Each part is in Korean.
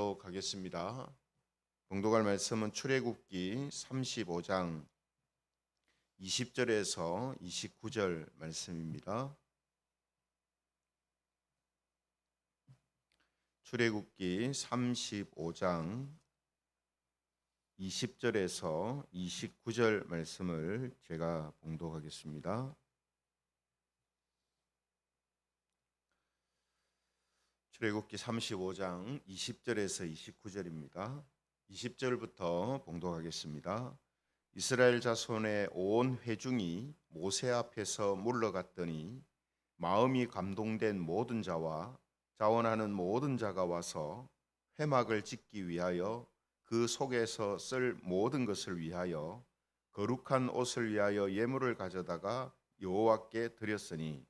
봉독하겠습니다. 봉독할 말씀은 출애굽기 35장 20절에서 29절 말씀입니다. 출애굽기 35장 20절에서 29절 말씀을 제가 봉독하겠습니다. 출애굽기 35장 20절에서 29절입니다. 20절부터 봉독하겠습니다. 이스라엘 자손의 온 회중이 모세 앞에서 물러갔더니 마음이 감동된 모든 자와 자원하는 모든 자가 와서 회막을 짓기 위하여 그 속에서 쓸 모든 것을 위하여 거룩한 옷을 위하여 예물을 가져다가 여호와께 드렸으니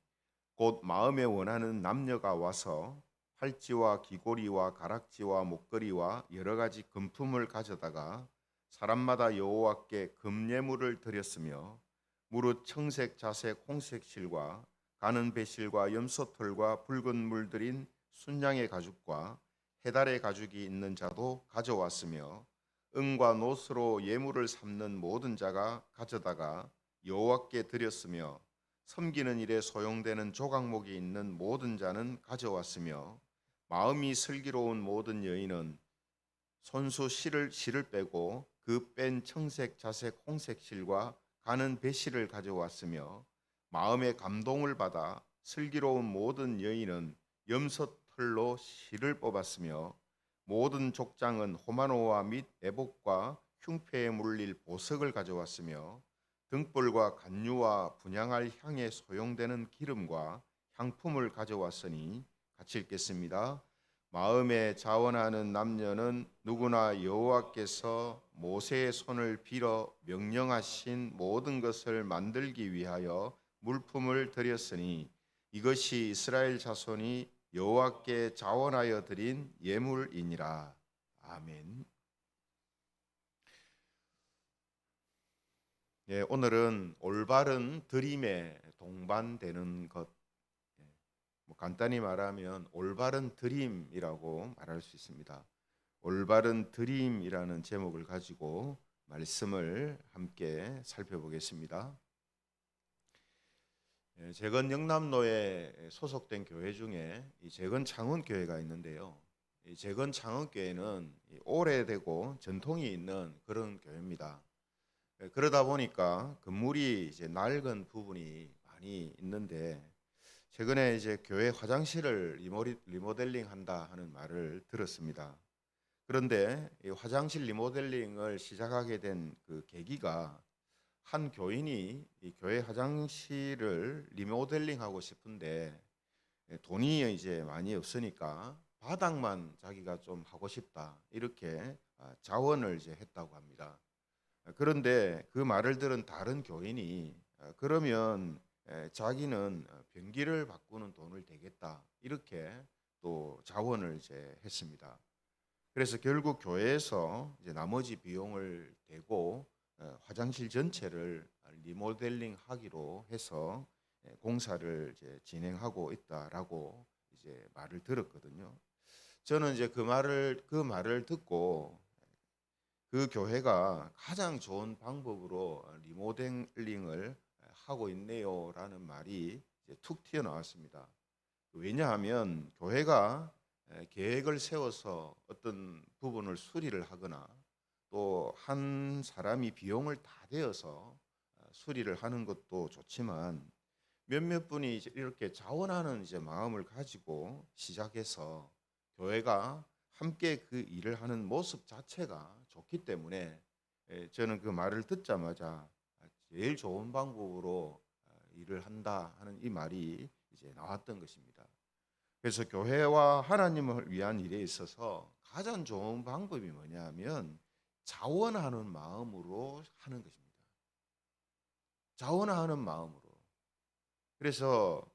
곧 마음에 원하는 남녀가 와서 팔찌와 귀고리와 가락지와 목걸이와 여러 가지 금품을 가져다가 사람마다 여호와께 금예물을 드렸으며 무릇 청색, 자색, 홍색 실과 가는 배실과 염소털과 붉은 물들인 순양의 가죽과 해달의 가죽이 있는 자도 가져왔으며 은과 노스로 예물을 삼는 모든 자가 가져다가 여호와께 드렸으며 섬기는 일에 소용되는 조각목이 있는 모든 자는 가져왔으며 마음이 슬기로운 모든 여인은 손수 실을 실을 빼고 그 뺀 청색, 자색, 홍색 실과 가는 배실을 가져왔으며 마음의 감동을 받아 슬기로운 모든 여인은 염소털로 실을 뽑았으며 모든 족장은 호마노와 및 애복과 흉패에 물릴 보석을 가져왔으며 등불과 간유와 분양할 향에 소용되는 기름과 향품을 가져왔으니 같이 읽겠습니다. 마음에 자원하는 남녀는 누구나 여호와께서 모세의 손을 빌어 명령하신 모든 것을 만들기 위하여 물품을 드렸으니 이것이 이스라엘 자손이 여호와께 자원하여 드린 예물이니라. 아멘. 예, 오늘은 올바른 드림에 동반되는 것 뭐 간단히 말하면 올바른 드림이라고 말할 수 있습니다. 올바른 드림이라는 제목을 가지고 말씀을 함께 살펴보겠습니다. 예, 재건 영남로에 소속된 교회 중에 이 재건 창원 교회가 있는데요. 이 재건 창원 교회는 오래되고 전통이 있는 그런 교회입니다. 예, 그러다 보니까 건물이 이제 낡은 부분이 많이 있는데 최근에 이제 교회 화장실을 리모 델링 한다 하는 말을 들었습니다. 그런데 이 화장실 리모델링을 시작하게 된 그 계기가 한 교인이 이 교회 화장실을 리모델링하고 싶은데 돈이 이제 많이 없으니까 바닥만 자기가 좀 하고 싶다 이렇게 아, 자원을 이제 했다고 합니다. 그런데 그 말을 들은 다른 교인이 아, 그러면 자기는 어, 변기를 바꾸는 돈을 대겠다 이렇게 또 자원을 이제 했습니다. 그래서 결국 교회에서 이제 나머지 비용을 대고 어, 화장실 전체를 리모델링 하기로 해서 공사를 이제 진행하고 있다라고 이제 말을 들었거든요. 저는 이제 그 말을 그 말을 듣고 그 교회가 가장 좋은 방법으로 리모델링을 하고 있네요 라는 말이 툭 튀어나왔습니다. 왜냐하면 교회가 계획을 세워서 어떤 부분을 수리를 하거나 또 한 사람이 비용을 다 대어서 어, 수리를 하는 것도 좋지만 몇몇 분이 이렇게 자원하는 이제 마음을 가지고 시작해서 교회가 함께 그 일을 하는 모습 자체가 좋기 때문에 저는 그 말을 듣자마자 제일 좋은 방법으로 어, 일을 한다 하는 이 말이 이제 나왔던 것입니다. 그래서 교회와 하나님을 위한 일에 있어서 가장 좋은 방법이 뭐냐면 자원하는 마음으로 하는 것입니다. 자원하는 마음으로. 그래서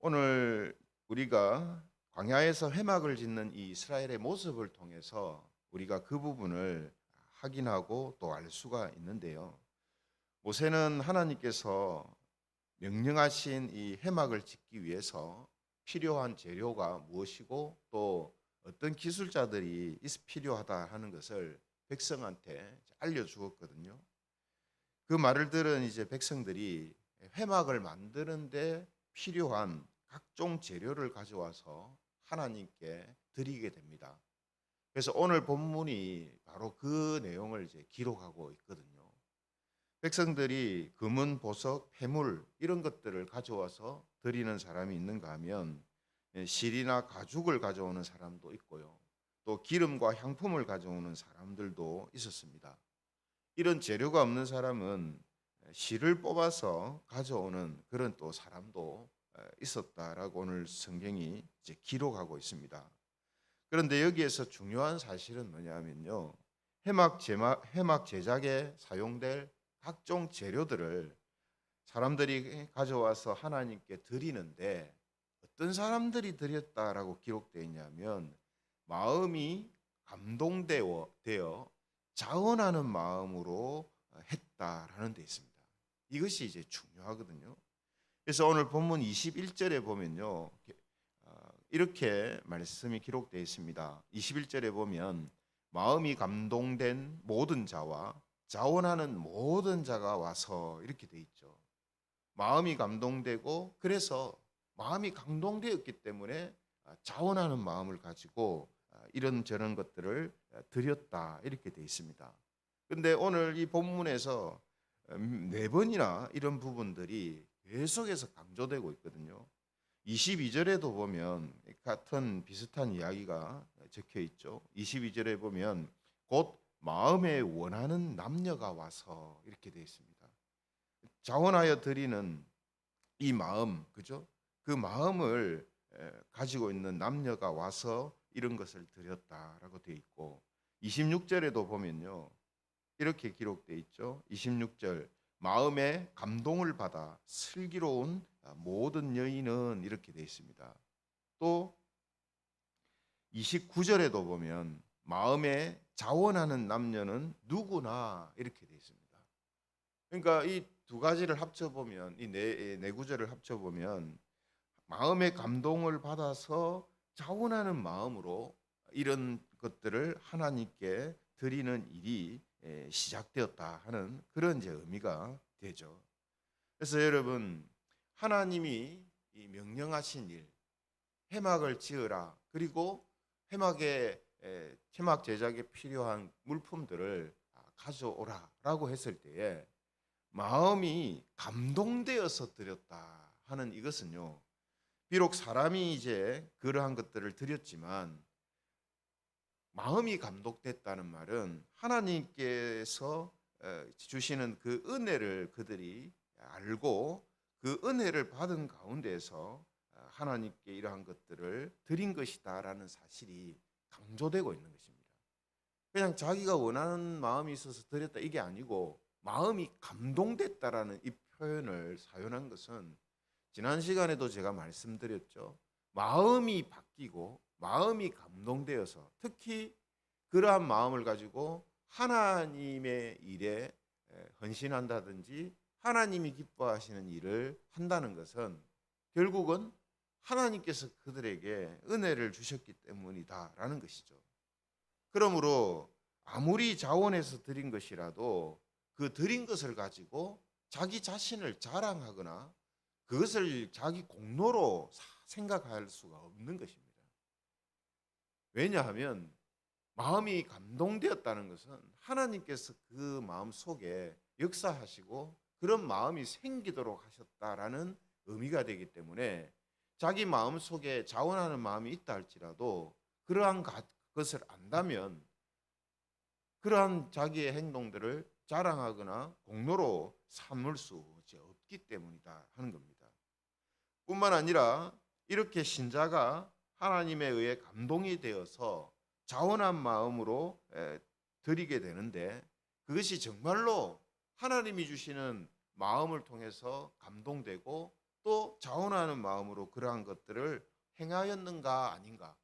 오늘 우리가 광야에서 회막을 짓는 이 이스라엘의 모습을 통해서 우리가 그 부분을 확인하고 또 알 수가 있는데요. 모세는 하나님께서 명령하신 이 해막을 짓기 위해서 필요한 재료가 무엇이고 또 어떤 기술자들이 있- 필요하다 하는 것을 백성한테 알려 주었거든요. 그 말을 들은 이제 백성들이 회막을 만드는데 필요한 각종 재료를 가져와서 하나님께 드리게 됩니다. 그래서 오늘 본문이 바로 그 내용을 이제 기록하고 있거든요. 백성들이 금은 보석, 폐물 이런 것들을 가져와서 드리는 사람이 있는가 하면 예, 실이나 가죽을 가져오는 사람도 있고요. 또 기름과 향품을 가져오는 사람들도 있었습니다. 이런 재료가 없는 사람은 실을 뽑아서 가져오는 그런 또 사람도 에, 있었다라고 오늘 성경이 이제 기록하고 있습니다. 그런데 여기에서 중요한 사실은 뭐냐면요. 해막 제마, 해막 제작에 사용될 각종 재료들을 사람들이 가져와서 하나님께 드리는데 어떤 사람들이 드렸다라고 기록되어 있냐면 마음이 감동되어 되어 자원하는 마음으로 했다라는 데 있습니다. 이것이 이제 중요하거든요. 그래서 오늘 본문 21절에 보면요. 어, 이렇게 말씀이 기록되어 있습니다. 21절에 보면 마음이 감동된 모든 자와 자원하는 모든 자가 와서 이렇게 돼 있죠. 마음이 감동되고 그래서 마음이 감동되었기 때문에 아, 자원하는 마음을 가지고 아, 이런 저런 것들을 아, 드렸다 이렇게 돼 있습니다. 근데 오늘 이 본문에서 음, 네 번이나 이런 부분들이 계속해서 강조되고 있거든요. 22절에도 보면 같은 비슷한 이야기가 적혀 있죠. 22절에 보면 곧 마음에 원하는 남녀가 와서 이렇게 되어 있습니다. 자원하여 드리는 이 마음, 그죠? 그 마음을 에, 가지고 있는 남녀가 와서 이런 것을 드렸다라고 되어 있고 26절에도 보면요. 이렇게 기록되어 있죠. 26절 마음에 감동을 받아 슬기로운 모든 여인은 이렇게 되어 있습니다. 또 29절에도 보면 마음에 자원하는 남녀는 누구나 이렇게 되어 있습니다. 그러니까 이 두 가지를 합쳐 보면 이네 네 구절을 합쳐 보면 마음의 감동을 받아서 자원하는 마음으로 이런 것들을 하나님께 드리는 일이 에, 시작되었다 하는 그런 이제 의미가 되죠. 그래서 여러분 하나님이 이 명령하신 일 해막을 지으라 그리고 해막에 에, 해막 제작에 필요한 물품들을 아, 가져오라라고 했을 때에 마음이 감동되어서 드렸다 하는 이것은요. 비록 사람이 이제 그러한 것들을 드렸지만 마음이 감독됐다는 말은 하나님께서 어, 주시는 그 은혜를 그들이 알고 그 은혜를 받은 가운데서 어, 하나님께 이러한 것들을 드린 것이다라는 사실이 강조되고 있는 것입니다. 그냥 자기가 원하는 마음이 있어서 드렸다 이게 아니고 마음이 감동됐다라는 이 표현을 사용한 것은 지난 시간에도 제가 말씀드렸죠. 마음이 바뀌고 마음이 감동되어서 특히 그러한 마음을 가지고 하나님의 일에 헌신한다든지 하나님이 기뻐하시는 일을 한다는 것은 결국은 하나님께서 그들에게 은혜를 주셨기 때문이다라는 것이죠. 그러므로 아무리 자원해서 드린 것이라도 그 드린 것을 가지고 자기 자신을 자랑하거나 그것을 자기 공로로 생각할 수가 없는 것입니다. 왜냐하면 마음이 감동되었다는 것은 하나님께서 그 마음 속에 역사하시고 그런 마음이 생기도록 하셨다라는 의미가 되기 때문에 자기 마음 속에 자원하는 마음이 있다 할지라도 그러한 것을 안다면 그러한 자기의 행동들을 자랑하거나 공로로 삼을 수 없기 때문이다 하는 겁니다. 뿐만 아니라 이렇게 신자가 하나님에 의해 감동이 되어서 자원한 마음으로 드리게 되는데 그것이 정말로 하나님이 주시는 마음을 통해서 감동되고 또 자원하는 마음으로 그러한 것들을 행하였는가 아닌가.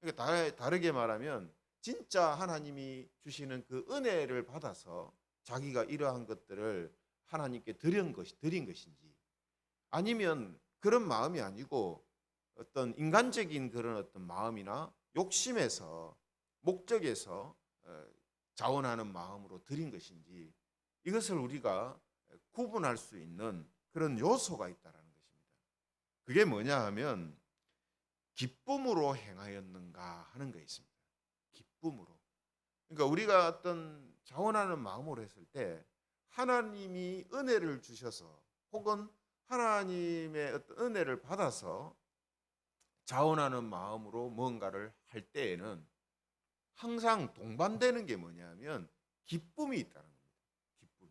그러니까 다르게 말하면 진짜 하나님이 주시는 그 은혜를 받아서 자기가 이러한 것들을 하나님께 드린 것이 드린 것인지 아니면 그런 마음이 아니고 어떤 인간적인 그런 어떤 마음이나 욕심에서 목적에서 어, 자원하는 마음으로 드린 것인지 이것을 우리가 구분할 수 있는 그런 요소가 것입니다. 그게 뭐냐 하면 기쁨으로 행하였는가 하는 게 있습니다. 기쁨으로. 그러니까 우리가 어떤 자원하는 마음으로 했을 때 하나님이 은혜를 주셔서 혹은 하나님의 어떤 은혜를 받아서 자원하는 마음으로 뭔가를 할 때에는 항상 동반되는 게 뭐냐면 기쁨이 있다는 겁니다. 기쁨이.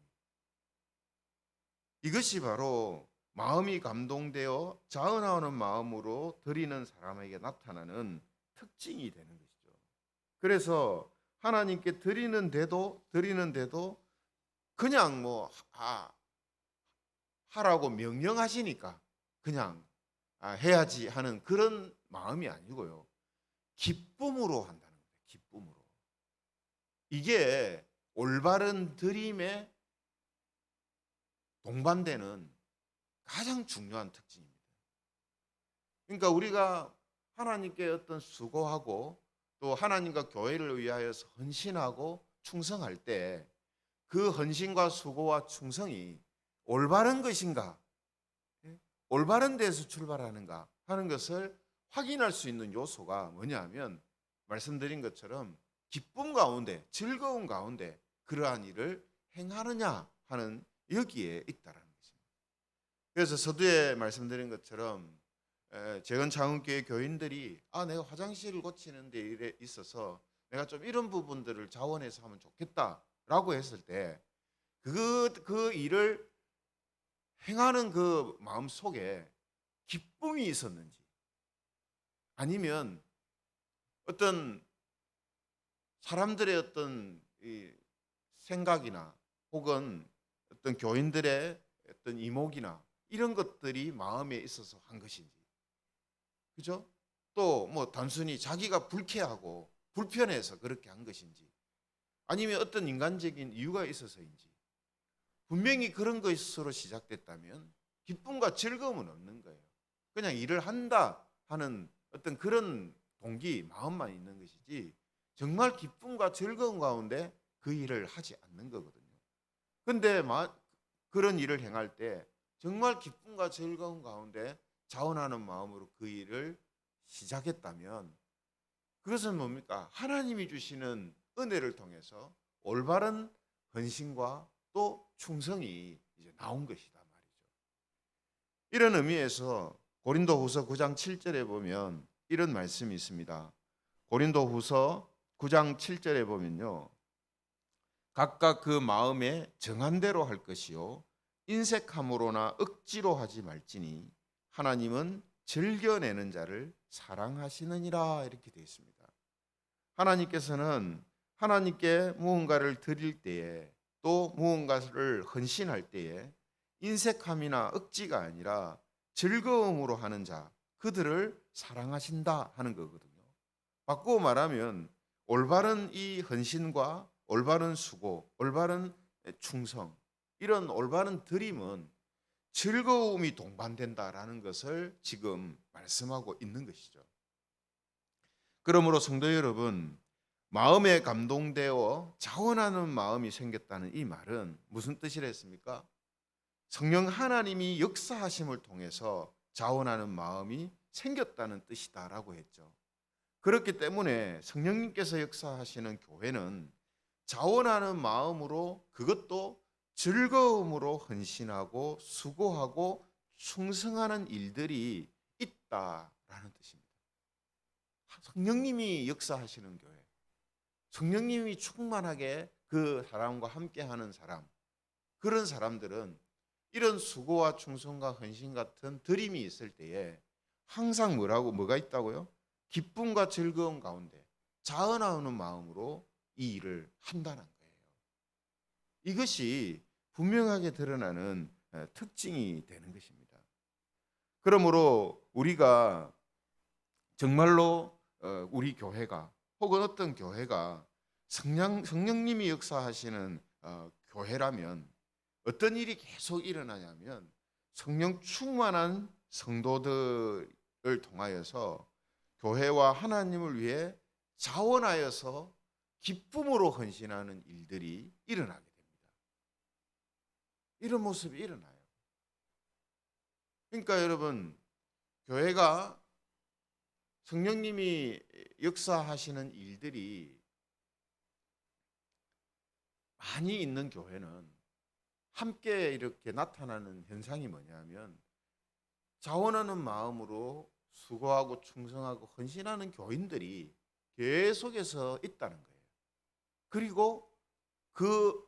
이것이 바로 마음이 감동되어 자원하는 마음으로 드리는 사람에게 나타나는 특징이 되는 것이죠. 그래서 하나님께 드리는데도 드리는데도 그냥 뭐 아, 하라고 명령하시니까 그냥 아, 해야지 하는 그런 마음이 아니고요. 기쁨으로 한다는 거예요. 기쁨으로. 이게 올바른 드림에 동반되는 가장 중요한 특징입니다. 그러니까 우리가 하나님께 어떤 수고하고 또 하나님과 교회를 위하여서 헌신하고 충성할 때 그 헌신과 수고와 충성이 올바른 것인가, 예? 올바른 데서 출발하는가 하는 것을 확인할 수 있는 요소가 뭐냐면 말씀드린 것처럼 기쁨 가운데 즐거운 가운데 그러한 일을 행하느냐 하는 여기에 있다라는. 그래서 서두에 말씀드린 것처럼 에, 재건 창원교회 교인들이 아 내가 화장실을 고치는 데 일에 있어서 내가 좀 이런 부분들을 자원해서 하면 좋겠다라고 했을 때 그 그 일을 행하는 그 마음 속에 기쁨이 있었는지 아니면 어떤 사람들의 어떤 이 생각이나 혹은 어떤 교인들의 어떤 이목이나 이런 것들이 마음에 있어서 한 것인지 그죠? 또 뭐 단순히 자기가 불쾌하고 불편해서 그렇게 한 것인지 아니면 어떤 인간적인 이유가 있어서인지 분명히 그런 것으로 시작됐다면 기쁨과 즐거움은 없는 거예요. 그냥 일을 한다 하는 어떤 그런 동기, 마음만 있는 것이지 정말 기쁨과 즐거움 가운데 그 일을 하지 않는 거거든요. 근데 마- 그런 일을 행할 때 정말 기쁨과 즐거움 가운데 자원하는 마음으로 그 일을 시작했다면 그것은 뭡니까? 하나님이 주시는 은혜를 통해서 올바른 헌신과 또 충성이 이제 나온 것이다 말이죠. 이런 의미에서 고린도후서 9장 7절에 보면 이런 말씀이 있습니다. 고린도후서 9장 7절에 보면요. 각각 그 마음에 정한 대로 할 것이요 인색함으로나 억지로 하지 말지니 하나님은 즐겨내는 자를 사랑하시느니라 이렇게 되어 있습니다. 하나님께서는 하나님께 무언가를 드릴 때에 또 무언가를 헌신할 때에 인색함이나 억지가 아니라 즐거움으로 하는 자 그들을 사랑하신다 하는 거거든요. 바꾸어 말하면 올바른 이 헌신과 올바른 수고, 올바른 충성 이런 올바른 드림은 즐거움이 동반된다라는 것을 지금 말씀하고 있는 것이죠. 그러므로 성도 여러분, 마음에 감동되어 자원하는 마음이 생겼다는 이 말은 무슨 뜻이라 했습니까? 성령 하나님이 역사하심을 통해서 자원하는 마음이 생겼다는 뜻이다라고 했죠. 그렇기 때문에 성령님께서 역사하시는 교회는 자원하는 마음으로 그것도 즐거움으로 헌신하고 수고하고 충성하는 일들이 있다라는 뜻입니다. 성령님이 역사하시는 교회, 성령님이 충만하게 그 사람과 함께하는 사람, 그런 사람들은 이런 수고와 충성과 헌신 같은 드림이 있을 때에 항상 뭐라고 뭐가 있다고요? 기쁨과 즐거움 가운데 자원하는 마음으로 이 일을 한다는 거예요. 이것이 분명하게 드러나는 어, 특징이 되는 것입니다. 그러므로 우리가 정말로 어, 우리 교회가 혹은 어떤 교회가 성령, 성령님이 역사하시는 어, 교회라면 어떤 일이 계속 일어나냐면 성령 충만한 성도들을 통하여서 교회와 하나님을 위해 자원하여서 기쁨으로 헌신하는 일들이 일어나게. 이런 모습이 일어나요. 그러니까 여러분 교회가 성령님이 역사하시는 일들이 많이 있는 교회는 함께 이렇게 나타나는 현상이 뭐냐면 자원하는 마음으로 수고하고 충성하고 헌신하는 교인들이 계속해서 있다는 거예요. 그리고 그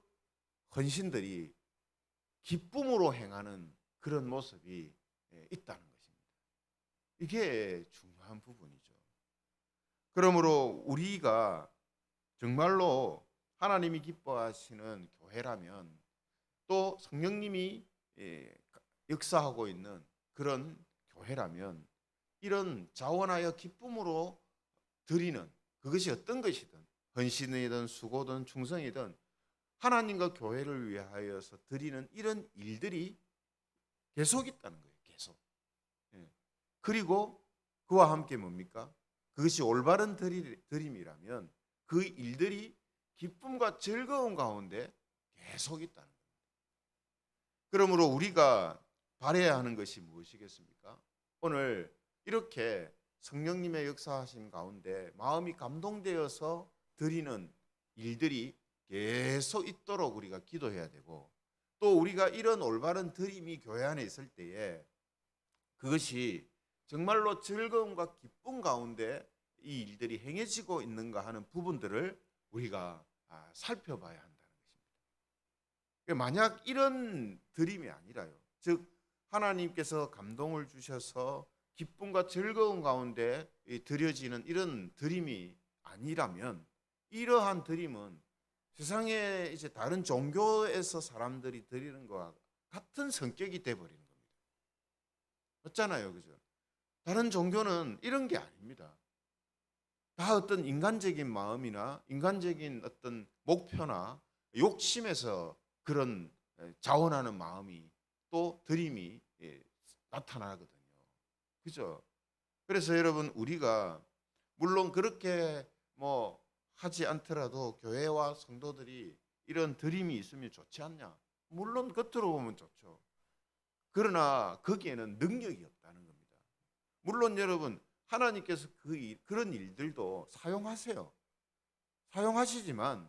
헌신들이 기쁨으로 행하는 그런 모습이 예, 있다는 것입니다. 이게 중요한 부분이죠. 그러므로 우리가 정말로 하나님이 기뻐하시는 교회라면 또 성령님이 예, 역사하고 있는 그런 교회라면 이런 자원하여 기쁨으로 드리는 그것이 어떤 것이든 헌신이든 수고든 충성이든 하나님과 교회를 위하여서 드리는 이런 일들이 계속 있다는 거예요. 계속. 예. 그리고 그와 함께 뭡니까? 그것이 올바른 드림이라면 그 일들이 기쁨과 즐거움 가운데 계속 있다는 겁니다. 그러므로 우리가 바래야 하는 것이 무엇이겠습니까? 오늘 이렇게 성령님의 역사하심 가운데 마음이 감동되어서 드리는 일들이 계속 있도록 우리가 기도해야 되고 또 우리가 이런 올바른 드림이 교회 안에 있을 때에 그것이 정말로 즐거움과 기쁨 가운데 이 일들이 행해지고 있는가 하는 부분들을 우리가 아, 살펴봐야 한다는 것입니다. 그러니까 만약 이런 드림이 아니라요. 즉 하나님께서 감동을 주셔서 기쁨과 즐거움 가운데 이 드려지는 이런 드림이 아니라면 이러한 드림은 세상에 이제 다른 종교에서 사람들이 드리는 것과 같은 성격이 돼 버리는 겁니다. 맞잖아요. 그죠? 다른 종교는 이런 게 아닙니다. 다 어떤 인간적인 마음이나 인간적인 어떤 목표나 욕심에서 그런 자원하는 마음이 또 드림이 예, 나타나거든요. 그죠? 그래서 여러분 우리가 물론 그렇게 뭐 하지 않더라도 교회와 성도들이 이런 드림이 있으면 좋지 않냐? 물론 겉으로 보면 좋죠. 그러나 거기에는 능력이 없다는 겁니다. 물론 여러분 하나님께서 그 일, 그런 일들도 사용하세요. 사용하시지만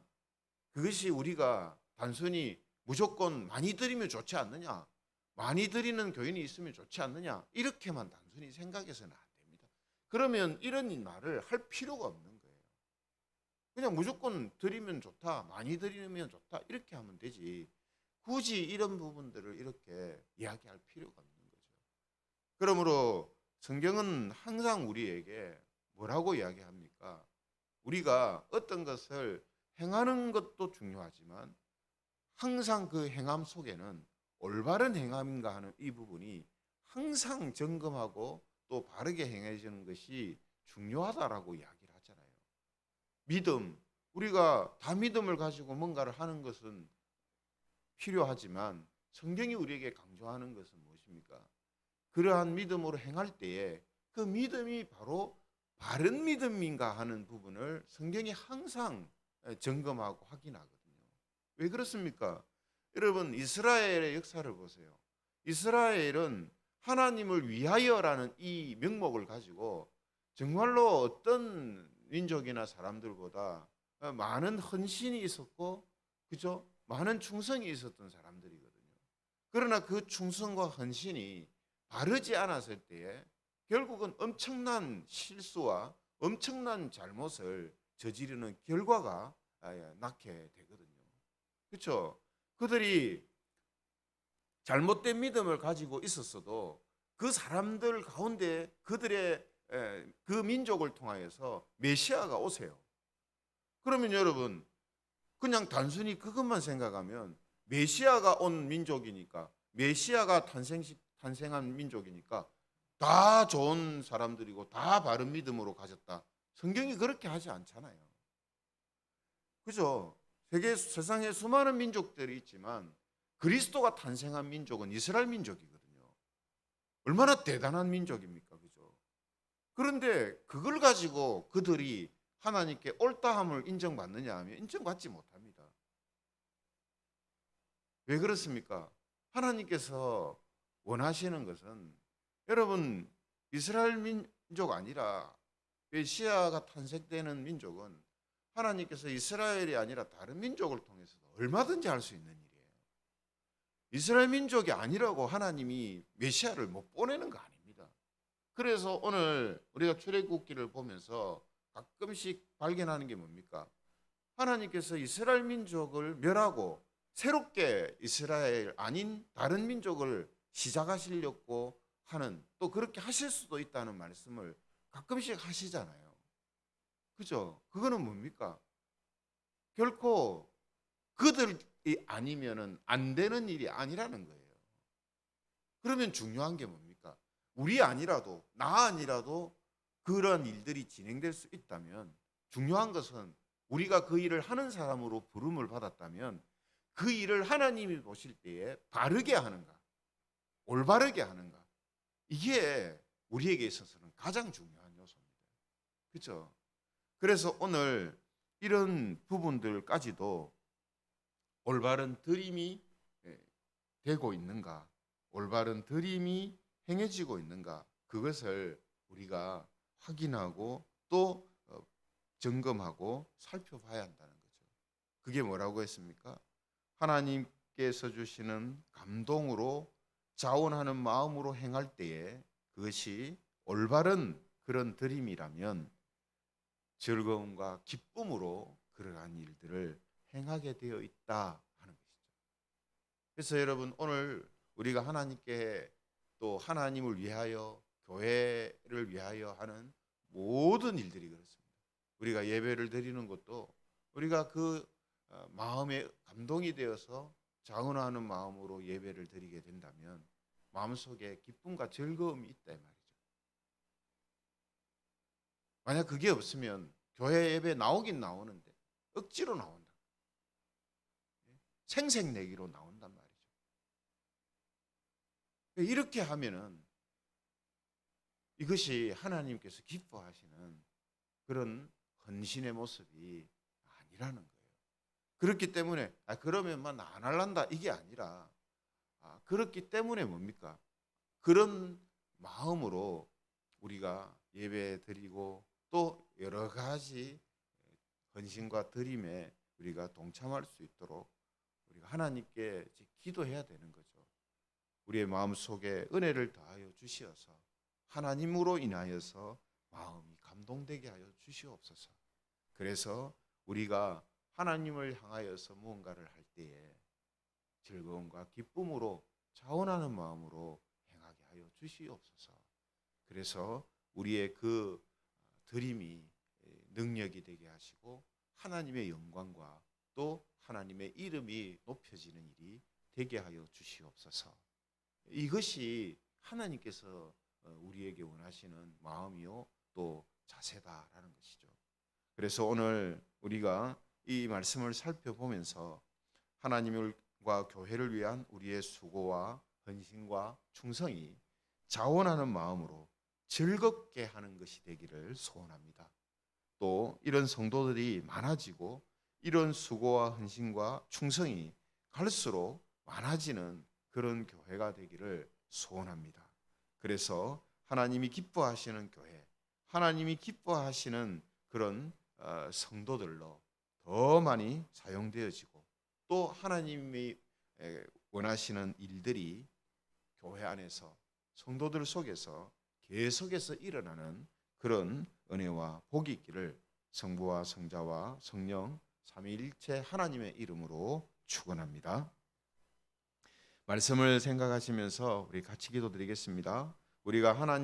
그것이 우리가 단순히 무조건 많이 드리면 좋지 않느냐? 많이 드리는 교인이 있으면 좋지 않느냐? 이렇게만 단순히 생각해서는 안 됩니다. 그러면 이런 말을 할 필요가 없는. 그냥 무조건 드리면 좋다, 많이 드리면 좋다 이렇게 하면 되지. 굳이 이런 부분들을 이렇게 이야기할 필요가 없는 거죠. 그러므로 성경은 항상 우리에게 뭐라고 이야기합니까? 우리가 어떤 것을 행하는 것도 중요하지만 항상 그 행함 속에는 올바른 행함인가 하는 이 부분이 항상 점검하고 또 바르게 행해지는 것이 중요하다라고 하잖아요. 믿음, 우리가 다 믿음을 가지고 뭔가를 하는 것은 필요하지만 성경이 우리에게 강조하는 것은 무엇입니까? 그러한 믿음으로 행할 때에 그 믿음이 바로 바른 믿음인가 하는 부분을 성경이 항상 점검하고 확인하거든요. 왜 그렇습니까? 여러분 이스라엘의 역사를 보세요. 이스라엘은 하나님을 위하여라는 이 명목을 가지고 정말로 어떤 민족이나 사람들보다 많은 헌신이 있었고 그죠? 많은 충성이 있었던 사람들이거든요. 그러나 그 충성과 헌신이 바르지 않았을 때에 결국은 엄청난 실수와 엄청난 잘못을 저지르는 결과가 낳게 되거든요. 그렇죠? 그들이 잘못된 믿음을 가지고 있었어도 그 사람들 가운데 그들의 그 민족을 통하여서 메시아가 오세요. 그러면 여러분 그냥 단순히 그것만 생각하면 메시아가 온 민족이니까 메시아가 탄생 탄생한 민족이니까 다 좋은 사람들이고 다 바른 믿음으로 가졌다. 성경이 그렇게 하지 않잖아요. 그죠? 세계 세상에 수많은 민족들이 있지만 그리스도가 탄생한 민족은 이스라엘 민족이거든요. 얼마나 대단한 민족입니까? 그런데 그걸 가지고 그들이 하나님께 옳다함을 인정받느냐 하면 인정받지 못합니다. 왜 그렇습니까? 하나님께서 원하시는 것은 여러분 이스라엘 민족 아니라 메시아가 탄생되는 민족은 하나님께서 이스라엘이 아니라 다른 민족을 통해서도 얼마든지 할 수 있는 일이에요. 이스라엘 민족이 아니라고 하나님이 메시아를 못 보내는 거 아닙니다. 그래서 오늘 우리가 출애굽기를 보면서 가끔씩 발견하는 게 뭡니까? 하나님께서 이스라엘 민족을 멸하고 새롭게 이스라엘 아닌 다른 민족을 시작하시려고 하는 또 그렇게 하실 수도 있다는 말씀을 가끔씩 하시잖아요. 그죠? 그거는 뭡니까? 결코 그들이 아니면은 안 되는 일이 아니라는 거예요. 그러면 중요한 게 뭡니까? 우리 아니라도 나 아니라도 그런 일들이 진행될 수 있다면 중요한 것은 우리가 그 일을 하는 사람으로 부름을 받았다면 그 일을 하나님이 보실 때에 바르게 하는가, 올바르게 하는가, 이게 우리에게 있어서는 가장 중요한 요소입니다. 그렇죠? 그래서 오늘 이런 부분들까지도 올바른 드림이 예, 되고 있는가, 올바른 드림이 행해지고 있는가, 그것을 우리가 확인하고 또 어, 점검하고 살펴봐야 한다는 거죠. 그게 뭐라고 했습니까? 하나님께서 주시는 감동으로 자원하는 마음으로 행할 때에 그것이 올바른 그런 드림이라면 즐거움과 기쁨으로 그러한 일들을 행하게 되어 있다 하는 것이죠. 그래서 여러분 오늘 우리가 하나님께 또 하나님을 위하여 교회를 위하여 하는 모든 일들이 그렇습니다. 우리가 예배를 드리는 것도 우리가 그 어, 마음에 감동이 되어서 자원하는 마음으로 예배를 드리게 된다면 마음속에 기쁨과 즐거움이 있다 이 말이죠. 만약 그게 없으면 교회 예배 나오긴 나오는데 억지로 나온다. 생색내기로 나온단 말 이렇게 하면은 이것이 하나님께서 기뻐하시는 그런 헌신의 모습이 아니라는 거예요. 그렇기 때문에 아 그러면만 안 할란다 이게 아니라 아, 그렇기 때문에 뭡니까? 그런 마음으로 우리가 예배 드리고 또 여러 가지 헌신과 드림에 우리가 동참할 수 있도록 우리가 하나님께 기도해야 되는 거죠. 우리의 마음 속에 은혜를 더하여 주시어서 하나님으로 인하여서 마음이 감동되게 하여 주시옵소서. 그래서 우리가 하나님을 향하여서 무언가를 할 때에 즐거움과 기쁨으로 자원하는 마음으로 행하게 하여 주시옵소서. 그래서 우리의 그 드림이 능력이 되게 하시고 하나님의 영광과 또 하나님의 이름이 높여지는 일이 되게 하여 주시옵소서. 이것이 하나님께서 어, 우리에게 원하시는 마음이요 또 자세다라는 것이죠. 그래서 오늘 우리가 이 말씀을 살펴보면서 하나님과 교회를 위한 우리의 수고와 헌신과 충성이 자원하는 마음으로 즐겁게 하는 것이 되기를 소원합니다. 또 이런 성도들이 많아지고 이런 수고와 헌신과 충성이 갈수록 많아지는 그런 교회가 되기를 소원합니다. 그래서 하나님이 기뻐하시는 교회, 하나님이 기뻐하시는 그런 어, 성도들로 더 많이 사용되어지고 또 하나님이 에, 원하시는 일들이 교회 안에서 성도들 속에서 계속해서 일어나는 그런 은혜와 복이 있기를 성부와 성자와 성령 삼위일체 하나님의 이름으로 축원합니다. 말씀을 생각하시면서 우리 같이 기도드리겠습니다. 우리가 하나님